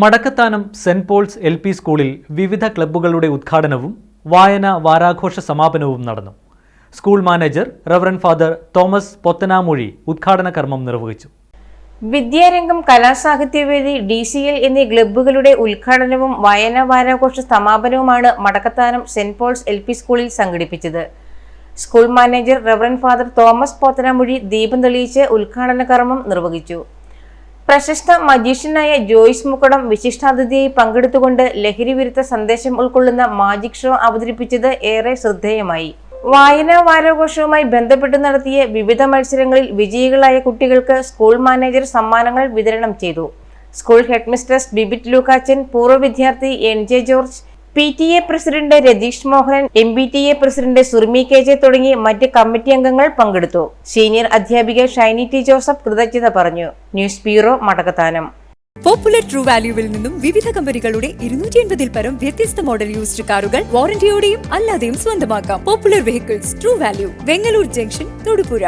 Madakkathanam Saint Paul's L P സ്കൂളിൽ വിവിധ ക്ലബ്ബുകളുടെ ഉദ്ഘാടനവും വായന വാരാഘോഷ സമാപനവും നടന്നു. School manager reverend father Thomas Pothanamozhi ഉദ്ഘാടന കർമ്മം നിർവഹിച്ചു. Vidyarangam Kalasahithyavedi D C L എന്നീ ക്ലബ്ബുകളുടെ ഉദ്ഘാടനവും വായന വാരാഘോഷ സമാപനവുമാണ് Madakkathanam saint Paul's L P സ്കൂളിൽ സംഘടിപ്പിച്ചത്. School manager reverend father Thomas Pothanamozhi ദീപം തെളിയിച്ച് ഉദ്ഘാടന കർമ്മം നിർവഹിച്ചു. പ്രശസ്ത മജീഷ്യനായ ജോയ്സ് മുക്കടം വിശിഷ്ടാതിഥിയായി പങ്കെടുത്തുകൊണ്ട് ലഹരി വിരുദ്ധ സന്ദേശം ഉൾക്കൊള്ളുന്ന മാജിക് ഷോ അവതരിപ്പിച്ചത് ഏറെ ശ്രദ്ധേയമായി. വായനാ വാരാഘോഷവുമായി ബന്ധപ്പെട്ട് നടത്തിയ വിവിധ മത്സരങ്ങളിൽ വിജയികളായ കുട്ടികൾക്ക് സ്കൂൾ മാനേജർ സമ്മാനങ്ങൾ വിതരണം ചെയ്തു. സ്കൂൾ ഹെഡ്മിസ്ട്രസ് ബിബിറ്റ് ലൂക്കാച്ചൻ പൂർവ വിദ്യാർത്ഥി N J George P T A president Ratheesh Mohan M P T A president Surmi K J തുടങ്ങി മറ്റ് കമ്മിറ്റി അംഗങ്ങൾ പങ്കെടുത്തു. സീനിയർ അധ്യാപിക ഷൈനി ടി ജോസഫ് കൃതജ്ഞത പറഞ്ഞു. News bureau Madakkathanam. Popular true വാല്യൂവിൽ നിന്നും വിവിധ കമ്പനികളുടെ ഇരുന്നൂറ്റി എൺപതിൽ പരം വ്യത്യസ്ത മോഡൽ യൂസ്ഡ് കാറുകൾ വാറന്റിയോടെയും അല്ലാതെയും സ്വന്തമാക്കാം. Popular vehicles true value Vengalloor junction Thodupuzha.